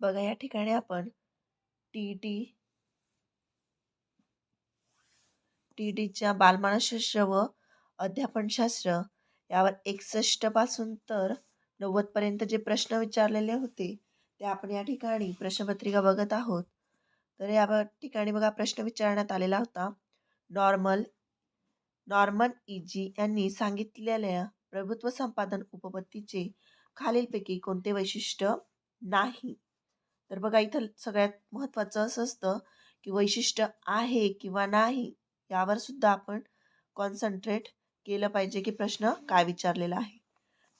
बघा या ठिकाणी आपण टी टी टी टीच्या बालमानसशास्त्र व अध्यापनशास्त्र यावर एकसष्टपासून तर नव्वदपर्यंत जे प्रश्न विचारलेले होते ते आपण या ठिकाणी प्रश्नपत्रिका बघत आहोत. तर या ठिकाणी बघा प्रश्न विचारण्यात आलेला होता. नॉर्मल नॉर्मन इजी यांनी सांगितलेल्या प्रभुत्व संपादन उपपत्तीचे खालीलपैकी कोणते वैशिष्ट्य नाही? तर बघा इथं सगळ्यात महत्त्वाचं असं असतं की वैशिष्ट्य आहे किंवा नाही यावर सुद्धा आपण कॉन्सन्ट्रेट केलं पाहिजे की प्रश्न काय विचारलेला आहे.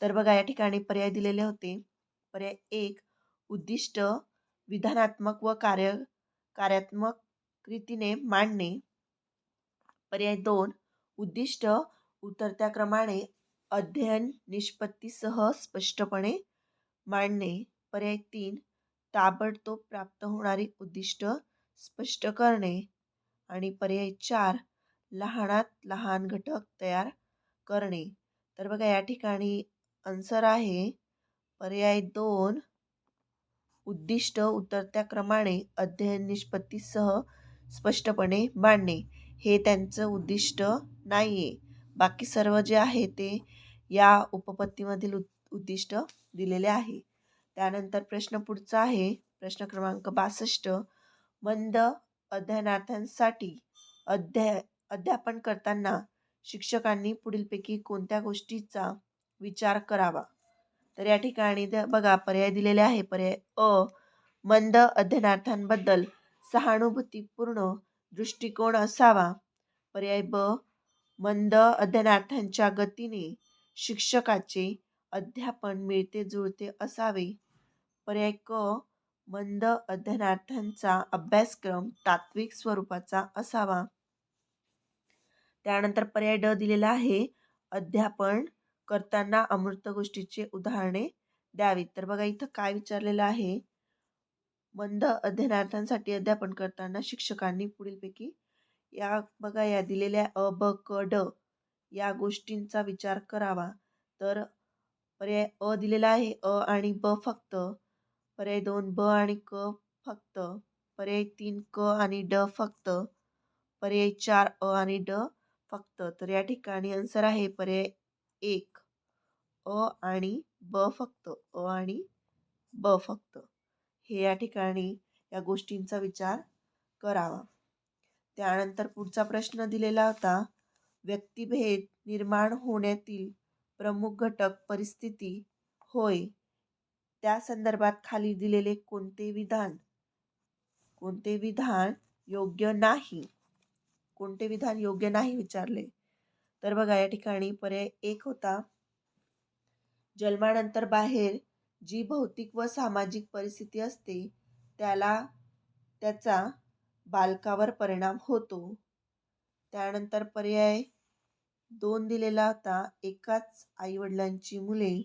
तर बघा या ठिकाणी पर्याय दिलेले होते. पर्याय एक उद्दिष्ट विधानात्मक व कार्य कार्यात्मक रीतीने मांडणे. पर्याय दोन उद्दिष्ट उतरत्या क्रमाने अध्ययन निष्पत्तीसह स्पष्टपणे मांडणे. पर्याय तीन ताबडतोब प्राप्त होणारी उद्दिष्ट स्पष्ट करणे आणि पर्याय चार लहानात लहान घटक तयार करणे. तर बघा या ठिकाणी आन्सर आहे. पर्याय दोन उद्दिष्ट उतरत्या क्रमाने अध्ययन निष्पत्तीसह स्पष्टपणे मांडणे. हे त्यांचं उद्दिष्ट नाही आहे बाकी सर्व जे आहे ते या उपपत्तीमधील उद उद्दिष्ट दिलेले आहे. त्यानंतर प्रश्न पुढचा आहे. प्रश्न क्रमांक बासष्ट. मंद अध्ययनार्थ्यांसाठी अध्याय अध्यापन करताना शिक्षकांनी पुढीलपैकी कोणत्या गोष्टीचा विचार करावा? तर या ठिकाणी द बघा पर्याय दिलेले आहे. पर्याय अ मंद अध्ययनार्थांबद्दल सहानुभूतीपूर्ण दृष्टिकोन असावा. पर्याय ब मंद अध्ययनार्थांच्या गतीने शिक्षकाचे अध्यापन मिळते जुळते असावे. पर्याय क मंद अध्ययनार्थांचा अभ्यासक्रम तात्विक स्वरूपाचा असावा. त्यानंतर पर्याय ड दिलेला आहे. अध्यापन करताना अमूर्त गोष्टीचे उदाहरणे द्यावीत. तर बघा इथं काय विचारलेलं आहे? मंद अध्ययनार्थांसाठी अध्यापन करताना शिक्षकांनी पुढीलपैकी या बघा या दिलेल्या अ ब क ड या गोष्टींचा विचार करावा. तर पर्याय अ दिलेला आहे. अ आणि ब फक्त. पर्याय दोन ब आणि क फक्त. पर्याय तीन क आणि ड फक्त. पर्याय चार अ आणि ड फक्त. तर या ठिकाणी आन्सर आहे पर्याय एक. अ आणि ब फक्त. अ आणि ब फक्त. हे या ठिकाणी या गोष्टींचा विचार करावा. त्यानंतर पुढचा प्रश्न दिलेला होता. व्यक्तिभेद निर्माण होण्यातील प्रमुख घटक परिस्थिती होय. त्या संदर्भात खाली दिलेले कोणते विधान? कोणते विधान योग्य नाही? कोणते विधान योग्य नाही विचारले? तर बघा या ठिकाणी पर्याय एक होता. जन्मानंतर बाहेर जी भौतिक व सामाजिक परिस्थिती असते त्याला त्याचा बालकावर परिणाम होतो. त्यानंतर पर्याय दोन दिलेला होता. एकाच आईवडिलांची मुले.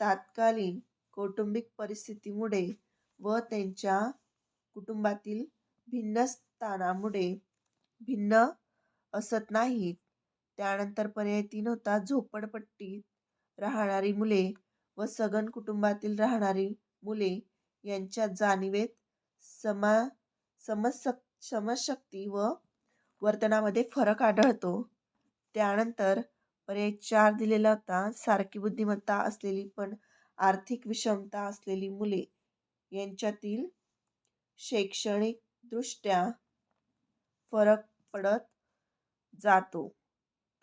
तात्कालीन कौटुंबिक परिस्थितीमुळे व त्यांच्या कुटुंबातील भिन्न स्थानामुळे भिन्न असत नाहीत. त्यानंतर पर्याय तीन होता झोपडपट्टीत राहणारी मुले व सघन कुटुंबातील राहणारी मुले यांच्या जाणीवेत समा समसक समशक्ती व वर्तनामध्ये फरक आढळतो. त्यानंतर पर्याय चार दिलेला होता. सारखी बुद्धिमत्ता असलेली पण आर्थिक विषमता असलेली मुले यांच्यातील शैक्षणिकदृष्ट्या फरक पडत जातो.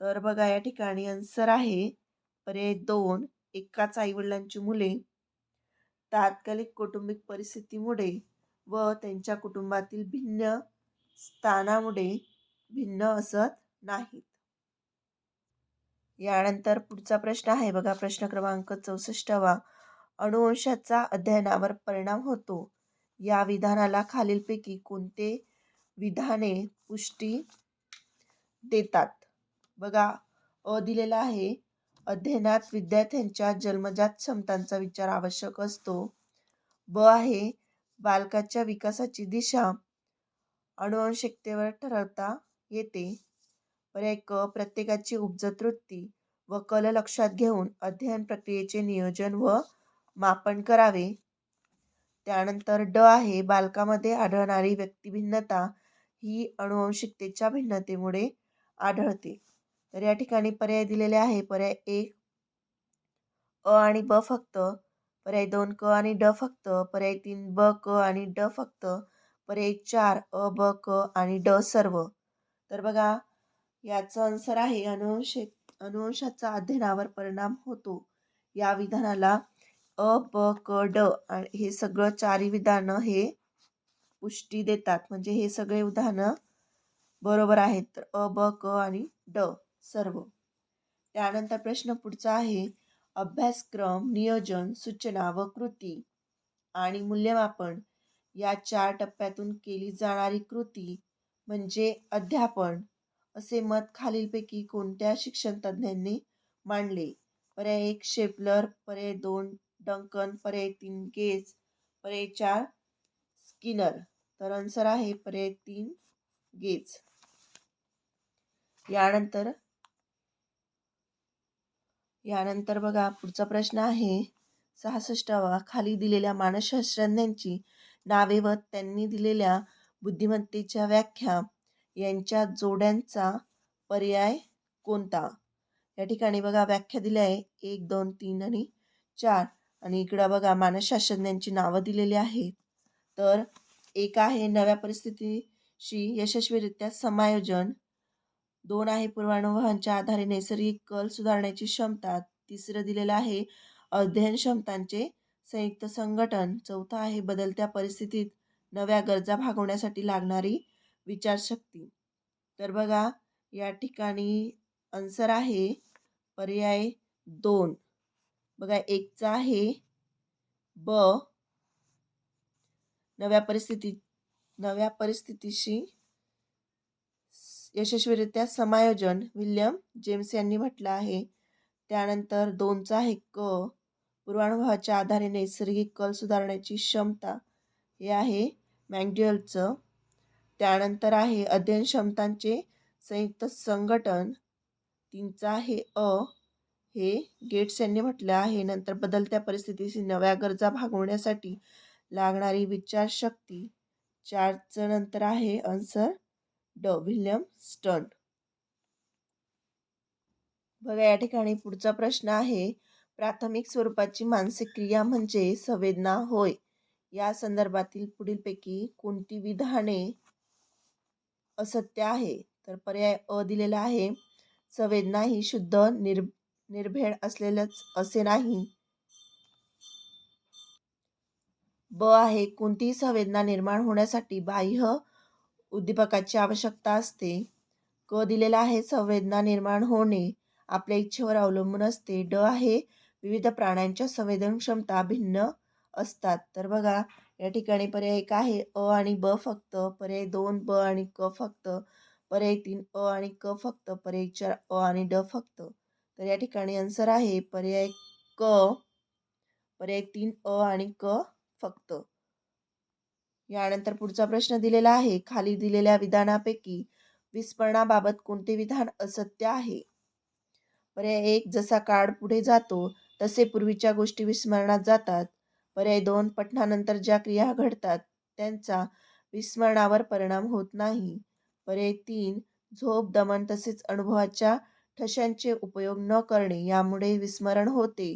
तर बघा या ठिकाणी आन्सर आहे. पर्याय दोन एकाच आईवडिलांची मुले तात्कालिक कौटुंबिक परिस्थितीमुळे व त्यांच्या कुटुंबातील भिन्न स्थानामुळे भिन्न असत नाहीत. यानंतर पुढचा प्रश्न आहे बघा. प्रश्न क्रमांक चौसष्टवा. अणुवंशाचा अध्ययनावर परिणाम होतो. या विधानाला खालीलपैकी कोणते विधाने पुष्टी देतात? बघा. अ दिलेला आहे. अध्ययनात विद्यार्थ्यांच्या जन्मजात क्षमतांचा विचार आवश्यक असतो. ब आहे बालकाच्या विकासाची दिशा. अनुवंशिकतेवर ठरवता येते. पर्याय क प्रत्येकाची उपजत वृत्ती व कल लक्षात घेऊन अध्ययन प्रक्रियेचे नियोजन व मापन करावे. त्यानंतर ड आहे बालकामध्ये आढळणारी व्यक्तिभिन्नता ही अनुवंशिकतेच्या भिन्नतेमुळे आढळते. तर या ठिकाणी पर्याय दिलेले आहे पर्याय एक अ आणि ब फक्त पर्याय दोन क आणि ड फक्त पर्याय तीन ब क आणि ड फक्त पर्याय चार अ ब क आणि ड सर्व. तर बघा याचं आन्सर आहे अनुवंश अनुवंशाचा अध्ययनावर परिणाम होतो. या विधानाला अ ब क ड आणि हे सगळं चारी विधानं हे पुष्टी देतात. म्हणजे हे सगळे विधानं बरोबर आहेत. तर अ ब क आणि ड सर्व. त्यानंतर प्रश्न पुढचा आहे. अभ्यासक्रम नियोजन सूचना व कृती आणि मूल्यमापन या चार टप्प्यातून केली जाणारी कृती म्हणजे अध्यापन असे मत खालीलपैकी कोणत्या शिक्षण तज्ज्ञांनी मांडले? पर्याय एक शेपलर. पर्याय दोन डंकन. पर्याय तीन गेज पर्याय चार स्किनर. तर आन्सर आहे पर्याय तीन गेज. यानंतर यानंतर बघा पुढचा प्रश्न आहे. सहासष्टावा खाली दिलेल्या मानसशास्त्रज्ञांची नावे व त्यांनी दिलेल्या बुद्धिमत्तेच्या व्याख्या. यांच्या जोड्यांचा पर्याय कोणता? या ठिकाणी बघा व्याख्या दिल्या आहे. एक दोन तीन आणि चार. आणि इकडं बघा मानसशास्त्रज्ञांची नावं दिलेली आहेत. तर एक आहे नव्या परिस्थितीशी यशस्वीरित्या समायोजन. दोन आहे पूर्वानुभवांच्या आधारे नैसर्गिक कल सुधारण्याची क्षमता. तिसरं दिलेलं आहे अध्ययन क्षमतांचे संयुक्त संघटन. चौथं आहे बदलत्या परिस्थितीत नव्या गरजा भागवण्यासाठी लागणारी विचारशक्ती. तर बघा या ठिकाणी आन्सर आहे पर्याय दोन. बघा एकचा आहे ब. नव्या परिस्थितीत नव्या परिस्थितीशी यशस्वीरित्या समायोजन. विल्यम जेम्स यांनी म्हटलं आहे. त्यानंतर दोनचा आहे क. पूर्वानुभवाच्या आधारे नैसर्गिक कल सुधारण्याची क्षमता हे आहे. मॅगड्युअलचं त्यानंतर आहे अध्ययन क्षमतांचे संयुक्त संघटन. तीनचा आहे अ. हे गेट्स यांनी म्हटलं आहे. नंतर बदलत्या परिस्थितीशी नव्या गरजा भागवण्यासाठी लागणारी विचारशक्ती. चारचं नंतर आहे आन्सर ड. विल्यम स्टंट बघा या ठिकाणी पुढचा प्रश्न आहे. प्राथमिक स्वरूपाची मानसिक क्रिया म्हणजे संवेदना होय. या संदर्भातील पुढीलपैकी कोणती विधाने असत्य आहे तर पर्याय अ दिलेला आहे. संवेदना ही शुद्ध निर निर्भेळ असलेलंच असे नाही. ब आहे कोणतीही संवेदना निर्माण होण्यासाठी बाह्य उद्दीपकाची आवश्यकता असते. क दिलेला आहे संवेदना निर्माण होणे आपल्या इच्छेवर अवलंबून असते. ड आहे विविध प्राण्यांच्या संवेदन क्षमता भिन्न असतात. तर बघा या ठिकाणी पर्याय एक आहे अ आणि ब फक्त पर्याय दोन ब आणि क फक्त पर्याय तीन अ आणि क फक्त पर्याय चार अ आणि ड फक्त. तर या ठिकाणी आन्सर आहे पर्याय क पर्याय तीन अ आणि क फक्त. यानंतर पुढचा प्रश्न दिलेला आहे खाली दिलेल्या विधानापैकी विस्मरणाबाबत कोणते विधान असत्य आहे? पर्याय एक जसा काळ पुढे जातो तसे पूर्वीच्या गोष्टी विस्मरणात जातात. पर्याय दोन पठणानंतर ज्या क्रिया घडतात त्यांचा विस्मरणावर परिणाम होत नाही. पर्याय तीन झोप दमन तसेच अनुभवाच्या ठशांचे उपयोग न करणे यामुळे विस्मरण होते.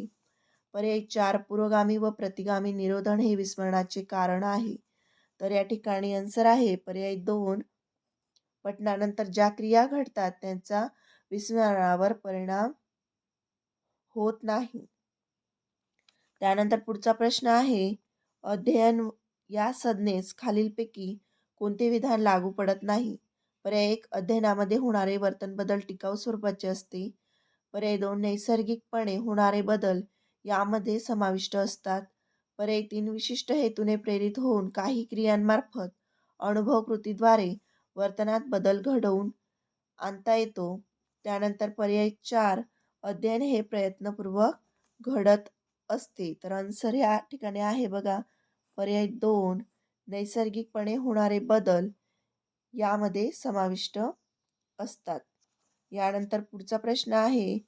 पर्याय चार पुरोगामी व प्रतिगामी निरोधन हे विस्मरणाचे कारण आहे. तर या ठिकाणी आन्सर आहे पर्याय दोन पठणानंतर ज्या क्रिया घडतात त्यांचा विस्मरणावर परिणाम होत नाही. त्यानंतर पुढचा प्रश्न आहे अध्ययन या संज्ञेस खालीलपैकी कोणते विधान लागू पडत नाही? पर्याय एक अध्ययनामध्ये होणारे वर्तन बदल टिकाऊ स्वरूपाचे असते. पर्याय दोन नैसर्गिकपणे होणारे बदल यामध्ये समाविष्ट असतात. पर्याय तीन विशिष्ट हेतूने प्रेरित होऊन काही क्रियांमार्फत अनुभव कृतीद्वारे वर्तनात बदल घडवून आणता येतो. त्यानंतर पर्याय चार अध्ययन हे प्रयत्नपूर्वक घडत असते. तर आन्सर या ठिकाणी आहे बघा. पर्याय दोन नैसर्गिकपणे होणारे बदल यामध्ये समाविष्ट असतात. यानंतर पुढचा प्रश्न आहे.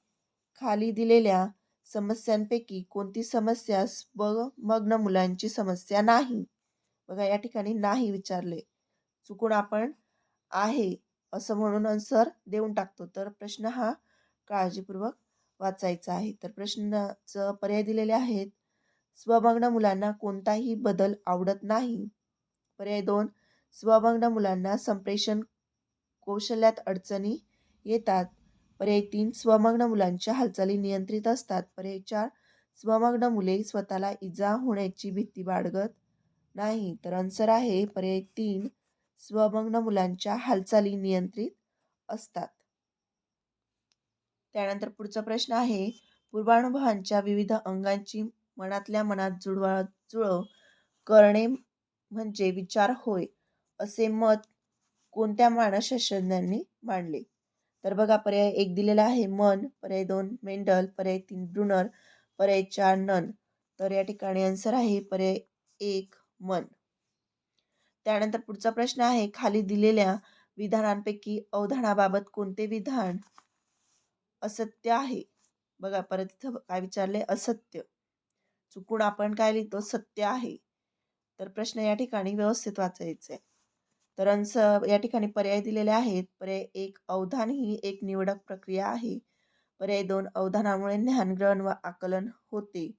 खाली दिलेल्या समस्यांपैकी कोणती समस्या स्वमग्न मुलांची समस्या नाही? बघा या ठिकाणी नाही विचारले. चुकून आपण आहे असं म्हणून आन्सर देऊन टाकतो. तर प्रश्न हा काळजीपूर्वक वाचायचा आहे. तर प्रश्नाचं पर्याय दिलेले आहेत. स्वमग्न मुलांना कोणताही बदल आवडत नाही. पर्याय दोन स्वमग्न मुलांना संप्रेषण कौशल्यात अडचणी येतात. पर्याय तीन स्वमग्न मुलांच्या हालचाली नियंत्रित असतात. पर्याय चार स्वमग्न मुले स्वतःला इजा होण्याची भीती बाळगत नाही. तर आन्सर आहे पर्याय तीन स्वमग्न मुलांच्या हालचाली नियंत्रित असतात. त्यानंतर पुढचा प्रश्न आहे पूर्वानुभवांच्या विविध अंगांची मनातल्या मनात जुळवा जुळव करणे म्हणजे विचार होय असे मत कोणत्या मानसशास्त्रज्ञांनी मांडले? तर बघा पर्याय एक दिलेला आहे मन पर्याय दोन मेंडल पर्याय तीन ब्रुनर पर्याय चार नन. तर या ठिकाणी आन्सर आहे पर्याय एक मन. त्यानंतर पुढचा प्रश्न आहे खाली दिलेल्या विधानांपैकी अवधानाबाबत कोणते विधान असत्य आहे. बघा परत इथं काय विचारले असत्य. चुकून आपण काय लिहितो? सत्य आहे. तर प्रश्न या ठिकाणी व्यवस्थित वाचायचे तर अंश या ठिकाणी पर्याय दिलेले आहेत. पर्याय एक अवधान ही एक निवडक प्रक्रिया आहे. पर्याय दोन अवधानामुळे ज्ञानग्रहण व आकलन होते.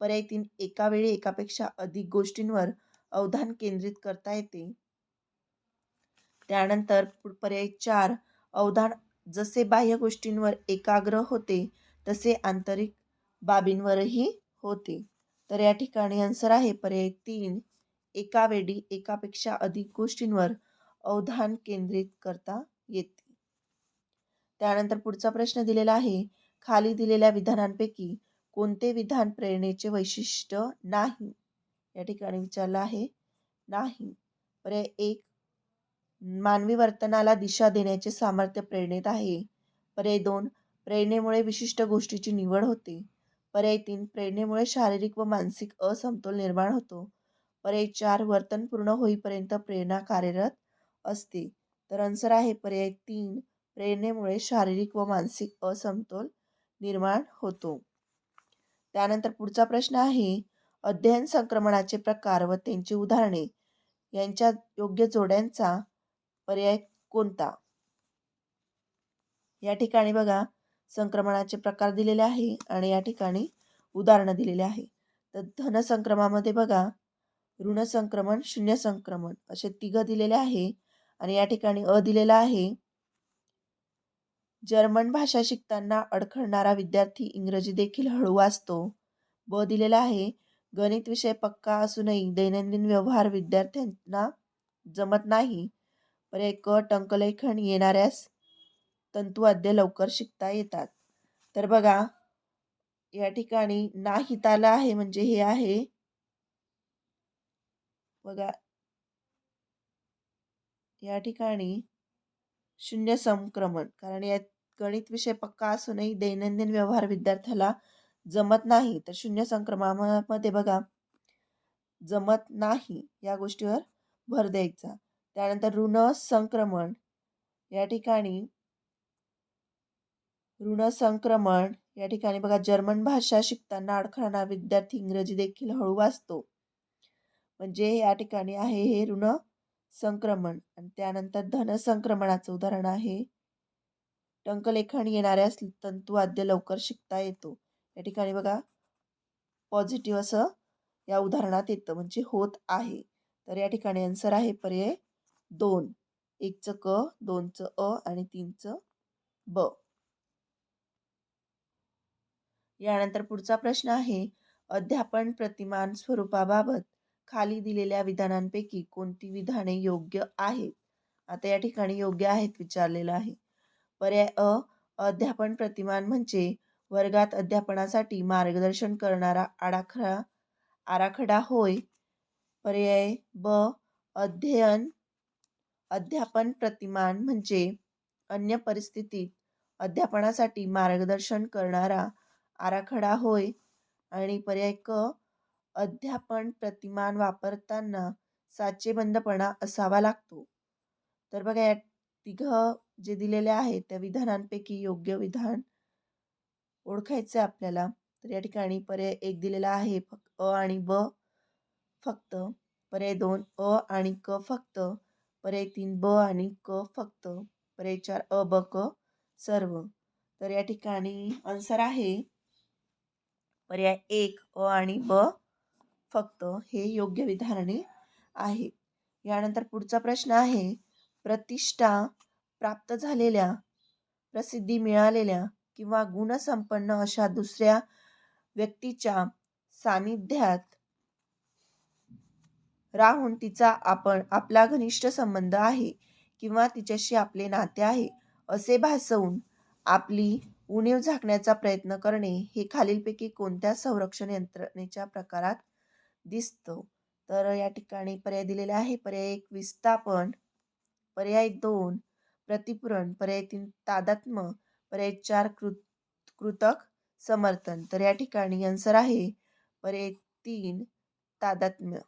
पर्याय तीन एका वेळी एकापेक्षा अधिक गोष्टींवर अवधान केंद्रित करता येते. त्यानंतर पर्याय चार अवधान जसे बाह्य गोष्टींवर एकाग्र होते तसे आंतरिक बाबींवरही होते. तर या ठिकाणी आन्सर आहे पर्याय तीन. एका वेळी एकापेक्षा अधिक गोष्टींवर अवधान केंद्रित करता येते. त्यानंतर पुढचा प्रश्न दिलेला आहे खाली दिलेल्या विधानांपैकी कोणते विधान प्रेरणेचे वैशिष्ट्य नाही? या ठिकाणी विचारलं आहे नाही. पर्याय एक मानवी वर्तनाला दिशा देण्याचे सामर्थ्य प्रेरणेत आहे. पर्याय दोन प्रेरणेमुळे विशिष्ट गोष्टीची निवड होते. पर्याय तीन प्रेरणेमुळे शारीरिक व मानसिक असमतोल निर्माण होतो. पर्याय चार वर्तन पूर्ण होईपर्यंत प्रेरणा कार्यरत असते. तर आन्सर आहे पर्याय तीन प्रेरणेमुळे शारीरिक व मानसिक असमतोल निर्माण होतो. त्यानंतर पुढचा प्रश्न आहे अध्ययन संक्रमणाचे प्रकार व त्यांची उदाहरणे यांच्या योग्य जोड्यांचा पर्याय कोणता? या ठिकाणी बघा संक्रमणाचे प्रकार दिलेले आहे आणि या ठिकाणी उदाहरणं दिलेले आहे. तर धन संक्रमामध्ये बघा ऋण संक्रमण शून्य संक्रमण असे तिघ दिलेले आहे आणि या ठिकाणी अ दिलेला आहे. जर्मन भाषा शिकताना अडखळणारा विद्यार्थी इंग्रजी देखील हळू वाचतो. ब दिलेला आहे गणित विषय पक्का असूनही दैनंदिन व्यवहार विद्यार्थ्यांना जमत नाही. पर्याय क टंकलेखन येणाऱ्यास तंतुवाद्य लवकर शिकता येतात. तर बघा या ठिकाणी नाहिताला आहे म्हणजे हे आहे. बघा. या ठिकाणी शून्य संक्रमण कारण यात गणित विषय पक्का असूनही दैनंदिन व्यवहार विद्यार्थ्याला जमत नाही. तर शून्य संक्रमणामध्ये बघा जमत नाही या गोष्टीवर भर द्यायचा. त्यानंतर ऋण संक्रमण. या ठिकाणी ऋण संक्रमण या ठिकाणी बघा जर्मन भाषा शिकताना अडखळणा विद्यार्थी इंग्रजी देखील हळू वाचतो. म्हणजे या ठिकाणी आहे हे ऋण संक्रमण. आणि त्यानंतर धन संक्रमणाचं उदाहरण आहे. टंकलेखन येणाऱ्यास तंतुवाद्य लवकर शिकता येतो. या ठिकाणी बघा पॉझिटिव्ह असं या उदाहरणात येतं. म्हणजे होत आहे. तर या ठिकाणी आन्सर आहे पर्याय दोन. एकचं क दोनचं अ आणि तीनचं ब. यानंतर पुढचा प्रश्न आहे अध्यापन प्रतिमान स्वरूपाबाबत खाली दिलेल्या विधानांपैकी कोणती विधाने योग्य आहेत? आता या ठिकाणी योग्य आहेत विचारलेलं आहे. पर्याय अ अध्यापन प्रतिमान म्हणजे वर्गात अध्यापनासाठी मार्गदर्शन करणारा आडाखडा आराखडा होय. पर्याय ब अध्ययन अध्यापन प्रतिमान म्हणजे अन्य परिस्थितीत अध्यापनासाठी मार्गदर्शन करणारा आराखडा होय आणि पर्याय क अध्यापन प्रतिमान वापरताना साचेबंदपणा असावा लागतो. तर बघा या तिघं जे दिलेले आहेत त्या विधानांपैकी योग्य विधान ओळखायचं आहे आपल्याला. तर या ठिकाणी पर्याय एक दिलेला आहे फक्त अ आणि ब फक्त. पर्याय दोन अ आणि क फक्त. पर्याय तीन ब आणि क फक्त पर्याय चार अ ब क सर्व. तर या ठिकाणी आन्सर आहे. पर्याय एक अ आणि ब फक्त हे योग्य विधारणे आहे. यानंतर पुढचा प्रश्न आहे. प्रतिष्ठा प्राप्त झालेल्या प्रसिद्धी मिळालेल्या किंवा गुणसंपन्न अशा दुसऱ्या व्यक्तीच्या सानिध्यात राहून तिचा आपण आपला घनिष्ठ संबंध आहे किंवा तिच्याशी आपले नाते आहे असे भासवून आपली उणीव झाकण्याचा प्रयत्न करणे हे खालीलपैकी कोणत्या संरक्षण यंत्रणेच्या प्रकारात दिसतं? तर या ठिकाणी पर्याय दिलेला आहे. पर्याय एक विस्थापन. पर्याय दोन प्रतिपूरण पर्याय तीन तादात्म पर्याय चार कृत कृतक समर्थन. तर या ठिकाणी आन्सर आहे. पर्याय तीन तादात्म्य.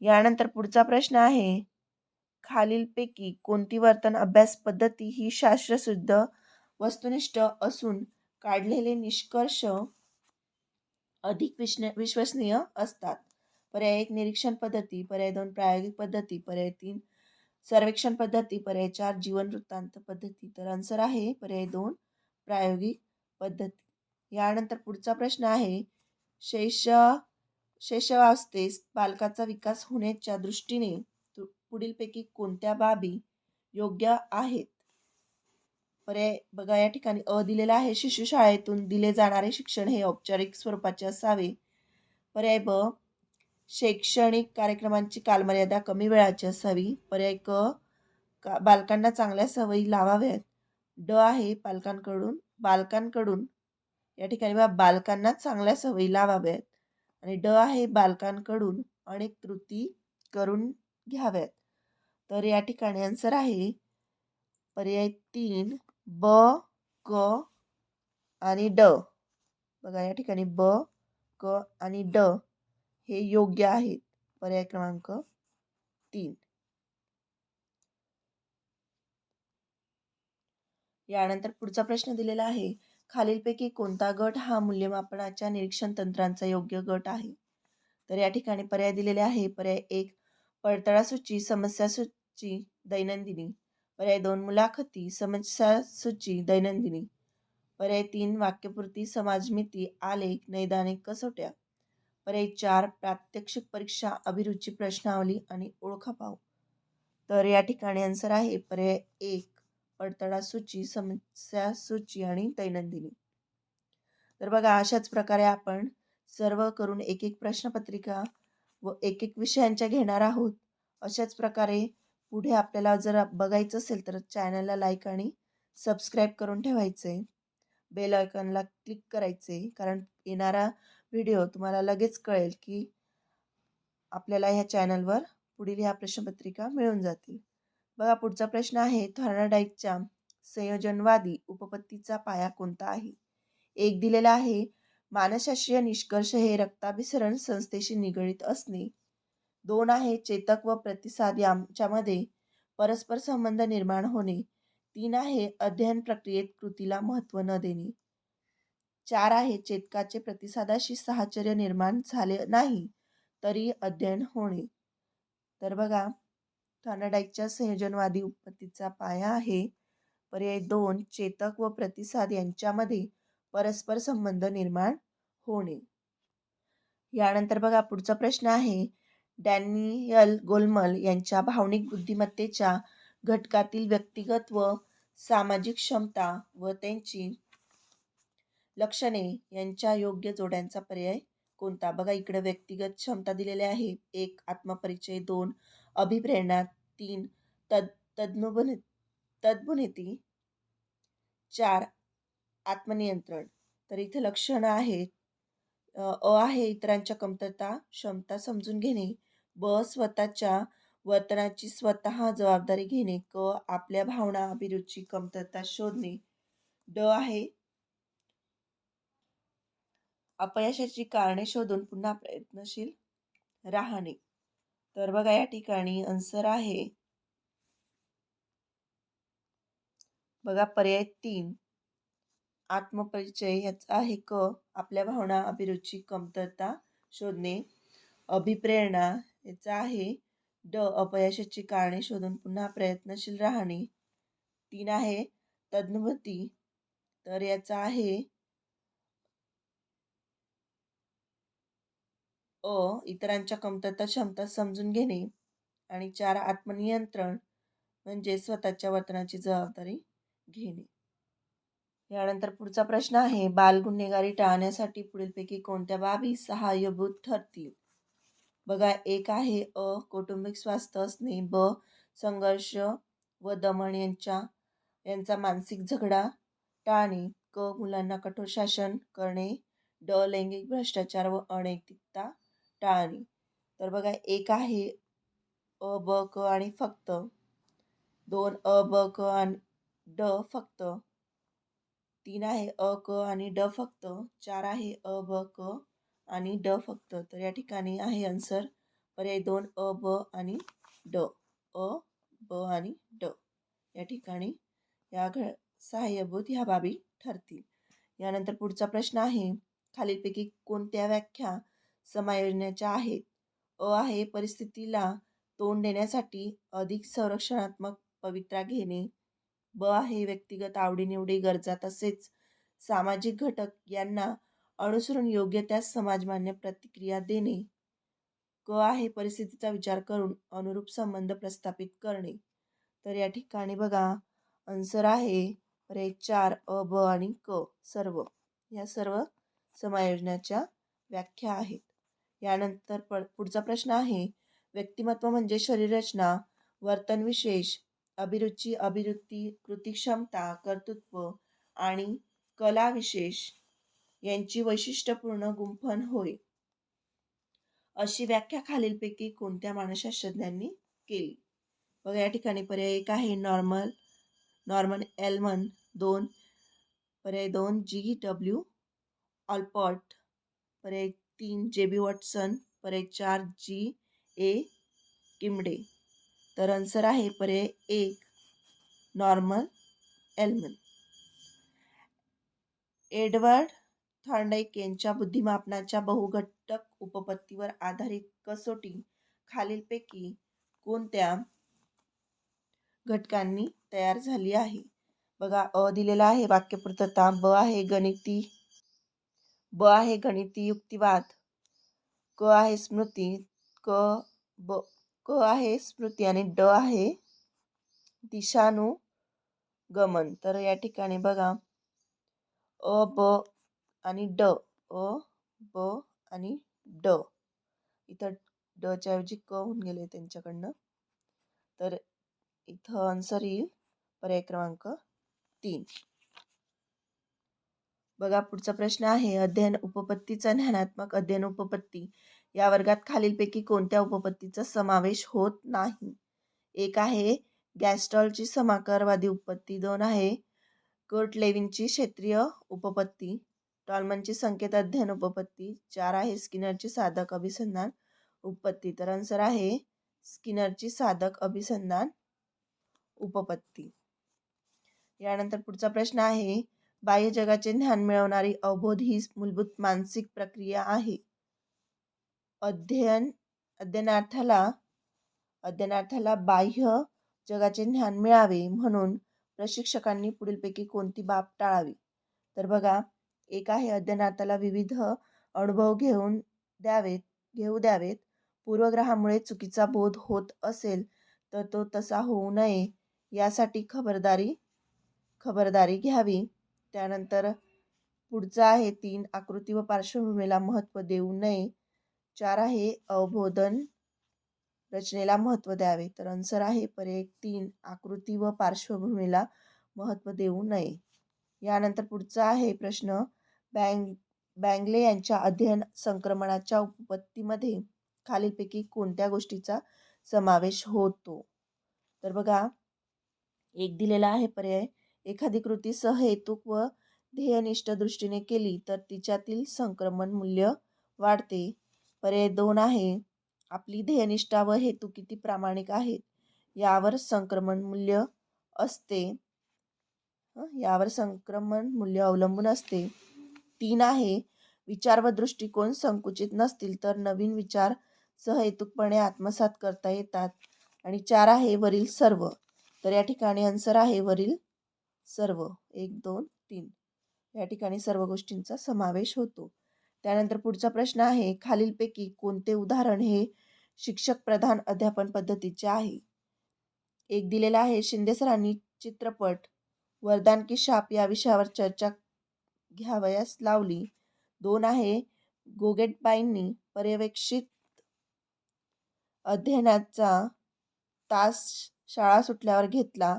यानंतर पुढचा प्रश्न आहे. खालीलपैकी कोणती वर्तन अभ्यास पद्धती ही शास्त्रशुद्ध वस्तुनिष्ठ असून काढलेले निष्कर्ष अधिक विश्न विश्वसनीय असतात. पर्याय एक निरीक्षण पद्धती. पर्याय दोन प्रायोगिक पद्धती. पर्याय तीन सर्वेक्षण पद्धती. पर्याय चार जीवन वृत्तांत पद्धती. तर आन्सर आहे. पर्याय दोन प्रायोगिक पद्धती. यानंतर पुढचा प्रश्न आहे. शैश शैशवावस्थेस बालकाचा विकास होण्याच्या दृष्टीने पुढीलपैकी कोणत्या बाबी योग्य आहेत? पर्याय बघा या ठिकाणी अ दिलेला आहे. शिशुशाळेतून दिले जाणारे शिक्षण हे औपचारिक स्वरूपाचे असावे. पर्याय ब शैक्षणिक कार्यक्रमांची कालमर्यादा कमी वेळाची असावी. पर्याय क का बालकांना चांगल्या सवयी लावाव्यात. ड आहे पालकांकडून बालकांकडून. या ठिकाणी बा बालकांना चांगल्या सवयी लावाव्यात. आणि ड आहे बालकांकडून अनेक कृती करून घ्याव्यात. तर या ठिकाणी आन्सर आहे पर्याय तीन ब क आणि ड. बघा या ठिकाणी ब क आणि ड हे योग्य आहेत. पर्याय क्रमांक तीन. यानंतर पुढचा प्रश्न दिलेला आहे खालीलपैकी कोणता गट हा मूल्यमापनाच्या निरीक्षण तंत्रांचा योग्य गट आहे? तर या ठिकाणी पर्याय दिलेले आहे. पर्याय एक पडताळा सूची समस्या सूची दैनंदिनी. पर्याय दोन मुलाखती समस्या सूची दैनंदिनी. पर्याय तीन वाक्यपूर्ती समाजमिती आलेख नैदानिक कसोट्या. पर्याय चार प्रात्यक्षिक परीक्षा अभिरुची प्रश्नावली आणि ओळखापाव. तर या ठिकाणी आन्सर आहे. पर्याय एक पडताळा सूची समस्या सूची आणि दैनंदिनी. तर बघा अशाच प्रकारे आपण सर्व करून एक एक प्रश्नपत्रिका व एक एक विषयांच्या घेणार आहोत. अशाच प्रकारे पुढे आपल्याला जर बघायचं असेल तर चॅनलला लाईक आणि सबस्क्राईब करून ठेवायचे. बेल आयकॉनला क्लिक करायचे कारण येणारा व्हिडिओ तुम्हाला लगेच कळेल की आपल्याला ह्या चॅनलवर पुढील ह्या प्रश्नपत्रिका मिळून जातील. बघा पुढचा प्रश्न आहे. थॉर्नाडाईकच्या संयोजनवादी उपपत्तीचा पाया कोणता आहे? एक दिलेला आहे मानसशास्त्रीय निष्कर्ष हे रक्ताभिसरण संस्थेशी निगडीत असणे. दोन आहे चेतक व प्रतिसाद यांच्यामध्ये परस्पर संबंध निर्माण होणे. तीन आहे अध्ययन प्रक्रियेत कृतीला महत्त्व न देणे. चार आहे चेतकाचे प्रतिसादाशी साहचर्य निर्माण झाले नाही तरी अध्ययन होणे. तर बघा थॉर्नाडाईकच्या संयोजनवादी उत्पत्तीचा पाया आहे. पर्याय दोन चेतक व प्रतिसाद यांच्यामध्ये परस्पर संबंध निर्माण होणे. यानंतर बघा पुढचा प्रश्न आहे. डॅनियल गोलमल यांच्या भावनिक बुद्धिमत्तेच्या घटकातील व्यक्तिगत व सामाजिक क्षमता व त्यांची लक्षणे यांच्या योग्य जोड्यांचा पर्याय कोणता? बघा इकडे व्यक्तिगत क्षमता दिलेल्या आहे. एक आत्मपरिचय. दोन अभिप्रेरणा तीन. तद तद्नुभूनी तद्भुनीती. चार. आत्मनियंत्रण. तर इथे लक्षणं आहेत. अ आहे इतरांच्या कमतरता क्षमता समजून घेणे. ब स्वतःच्या वर्तनाची स्वतः जबाबदारी घेणे. क आपल्या भावना अभिरुची कमतरता शोधणे. ड आहे अपयशाची कारणे शोधून पुन्हा प्रयत्नशील राहणे. तर बघा या ठिकाणी आन्सर आहे. बघा पर्याय तीन. आत्मपरिचय ह्याचा आहे क. आपल्या भावना अभिरुची कमतरता शोधणे. अभिप्रेरणा याचा आहे. ड. अपयशाची कारणे शोधून पुन्हा प्रयत्नशील राहणे. तीन आहे. तज्ञभूती तर याचा आहे. अ इतरांच्या कमतरता क्षमता समजून घेणे आणि चार आत्मनियंत्रण म्हणजे स्वतःच्या वर्तनाची जबाबदारी घेणे. यानंतर पुढचा प्रश्न आहे बाल गुन्हेगारी टाळण्यासाठी पुढीलपैकी कोणत्या बाबी सहाय्यभूत ठरतील? बघा एक आहे अ कौटुंबिक स्वास्थ्य असणे ब संघर्ष व दमन यांच्या यांचा मानसिक झगडा टाळणे क मुलांना कठोर शासन करणे ड लैंगिक भ्रष्टाचार व अनैतिकता टाळणे. तर बघा एक आहे अ ब क आणि फक्त. दोन अ ब क आणि ड फक्त. तीन आहे अ क आणि ड फक्त. चार आहे अ ब क आणि ड फक्त. तर या ठिकाणी आहे आन्सर पर्याय दोन अ ब आणि ड. अ ब आणि ड. या ठिकाणी या घ सहाय्यभूत ह्या बाबी ठरतील. यानंतर पुढचा प्रश्न आहे खालीलपैकी कोणत्या व्याख्या समायोजनाच्या आहेत. अ आहे परिस्थितीला तोंड देण्यासाठी अधिक संरक्षणात्मक पवित्रा घेणे. ब आहे व्यक्तिगत आवडीनिवडी गरजा तसेच सामाजिक घटक यांना अनुसरून योग्य त्या समाजमान्य प्रतिक्रिया देणे. क आहे परिस्थितीचा विचार करून अनुरूप संबंध प्रस्थापित करणे. तर या ठिकाणी बघा आन्सर आहे पर्याय चार अ ब आणि क सर्व. या सर्व समायोजनाच्या व्याख्या आहेत. यानंतर प पुढचा प्रश्न आहे व्यक्तिमत्व म्हणजे शरीररचना वर्तन विशेष अभिरुची अभिवृत्ती कृतिक्षमता कर्तृत्व आणि कला विशेष यांची वैशिष्ट्यपूर्ण गुंफण होय. अशी व्याख्या खालीलपैकी कोणत्या मानसशास्त्रज्ञांनी केली? बघा या ठिकाणी पर्याय एक आहे नॉर्मल नॉर्मन एलमन दोन पर्याय दोन जी डब्ल्यू ऑल्पॉट पर्याय तीन जे बी वॉटसन पर्याय चार जी ए किमडे. तर आन्सर आहे पर्याय एक नॉर्मल एलमन एडवर्ड थॉर्डाईक यांच्या बुद्धिमापनाच्या बहुघटक उपपत्तीवर आधारित कसोटी खालीलपैकी कोणत्या घटकांनी तयार झाली आहे? बघा अ दिलेला आहे वाक्यपूर्तता ब आहे गणिती ब आहे गणिती युक्तिवाद. क आहे स्मृती क ब क आहे स्मृती आणि ड आहे दिशानुगमन. तर या ठिकाणी बघा अ ब आणि ड अ ब आणि ड. इथं डच्या ऐवजी क होऊन गेले त्यांच्याकडनं. तर इथं आन्सर येईल पर्याय क्रमांक तीन. बघा पुढचा प्रश्न आहे अध्ययन उपपत्तीचा ज्ञानात्मक अध्ययन उपपत्ती. या वर्गात खालीलपैकी कोणत्या उपपत्तीचा समावेश होत नाही? एक आहे गॅस्टॉलची समाकारवादी उपपत्ती दोन आहे कर्ट लेविनची क्षेत्रीय उपपत्ती. टॉलमनची संकेत अध्ययन उपपत्ती. चार आहे स्किनरची साधक अभिसंधान उपपत्ती. तर आन्सर आहे स्किनरची साधक अभिसंधान उपपत्ती. यानंतर पुढचा प्रश्न आहे बाह्य जगाचे ज्ञान मिळवणारी अवबोध ही मूलभूत मानसिक प्रक्रिया आहे. अध्ययन अध्ययनार्थाला अध्ययनार्थाला बाह्य जगाचे ज्ञान मिळावे म्हणून प्रशिक्षकांनी पुढीलपैकी कोणती बाब टाळावी? तर बघा एक आहे अध्ययनार्थाला विविध अनुभव घेऊन द्यावेत घेऊ द्यावेत. पूर्वग्रहामुळे चुकीचा बोध होत असेल तर तो तसा होऊ नये यासाठी खबरदारी खबरदारी घ्यावी. त्यानंतर पुढचं आहे तीन आकृती व पार्श्वभूमीला महत्त्व देऊ नये. चार आहे अवबोधन रचनेला महत्त्व द्यावे. तर आन्सर आहे पर्याय तीन आकृती व पार्श्वभूमीला महत्त्व देऊ नये. यानंतर पुढचा आहे प्रश्न बँग बँगले यांच्या अध्ययन संक्रमणाच्या उपपत्तीमध्ये खालीलपैकी कोणत्या गोष्टीचा समावेश होतो? तर बघा एक दिलेला आहे पर्याय एखादी कृती सहेतुक व ध्येयनिष्ठ दृष्टीने केली तर तिच्यातील संक्रमण मूल्य वाढते. पर्याय दोन आहे. आपली ध्येयनिष्ठा व हेतू किती प्रामाणिक आहेत? यावर संक्रमण मूल्य असते. यावर संक्रमण मूल्य अवलंबून असते. तीन आहे. विचार व दृष्टिकोन संकुचित नसतील तर नवीन विचार सहहेतुकपणे आत्मसात करता येतात. आणि चार आहे. वरील सर्व. तर या ठिकाणी आन्सर आहे. वरील सर्व एक दोन तीन. या ठिकाणी सर्व गोष्टींचा समावेश होतो. त्यानंतर पुढचा प्रश्न आहे खालीलपैकी कोणते उदाहरण हे शिक्षक प्रधान अध्यापन पद्धतीचे आहे? एक दिलेला आहे शिंदे सरांनी चित्रपट वरदान की शाप या विषयावर चर्चा घ्यावयास लावली. दोन आहे गोगेटबाईंनी पर्यवेक्षित अध्ययनाचा तास शाळा सुटल्यावर घेतला.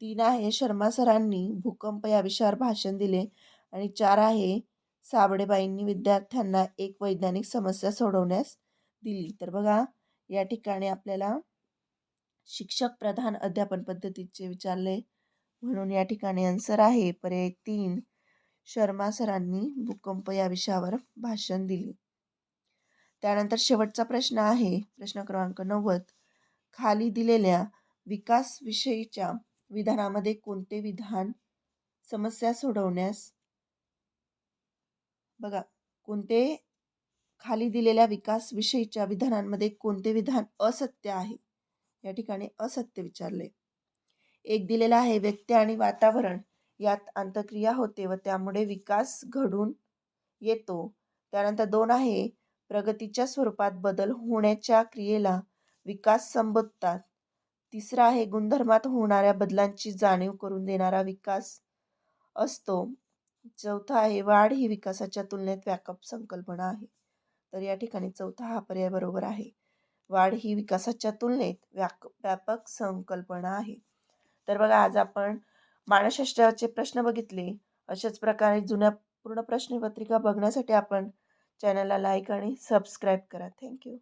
तीन आहे शर्मा सरांनी भूकंप या विषयावर भाषण दिले आणि चार आहे साबडेबाईंनी विद्यार्थ्यांना एक वैज्ञानिक समस्या सोडवण्यास दिली. तर बघा या ठिकाणी आपल्याला शिक्षक प्रधान अध्यापन पद्धतीचे विचारले. म्हणून या ठिकाणी आन्सर आहे पर्याय तीन शर्मा सरांनी भूकंप या विषयावर भाषण दिले. त्यानंतर शेवटचा प्रश्न आहे प्रश्न क्रमांक नव्वद. खाली दिलेल्या विकासविषयीच्या विधानामध्ये कोणते विधान समस्या सोडवण्यास बघा कोणते खाली दिलेल्या विकासविषयीच्या विधानांमध्ये कोणते विधान असत्य आहे? या ठिकाणी असत्य विचारले. एक दिलेला आहे व्यक्ती आणि वातावरण. यात आंतरक्रिया होते व त्यामुळे विकास घडून येतो. त्यानंतर दोन आहे प्रगतीच्या स्वरूपात बदल होण्याच्या क्रियेला विकास संबोधतात. तिसरा आहे गुणधर्मात होणाऱ्या बदलांची जाणीव करून देणारा विकास असतो. चौथा आहे वाढ ही विकासाच्या तुलनेत व्यापक संकल्पना आहे. तर या ठिकाणी चौथा हा पर्याय बरोबर आहे. वाढ ही विकासाच्या तुलनेत व्याक व्यापक संकल्पना आहे. तर बघा आज आपण मानसशास्त्राचे प्रश्न बघितले. अशाच प्रकारे जुन्या पूर्ण प्रश्नपत्रिका बघण्यासाठी आपण चॅनलला लाईक आणि सबस्क्राईब करा. थँक्यू.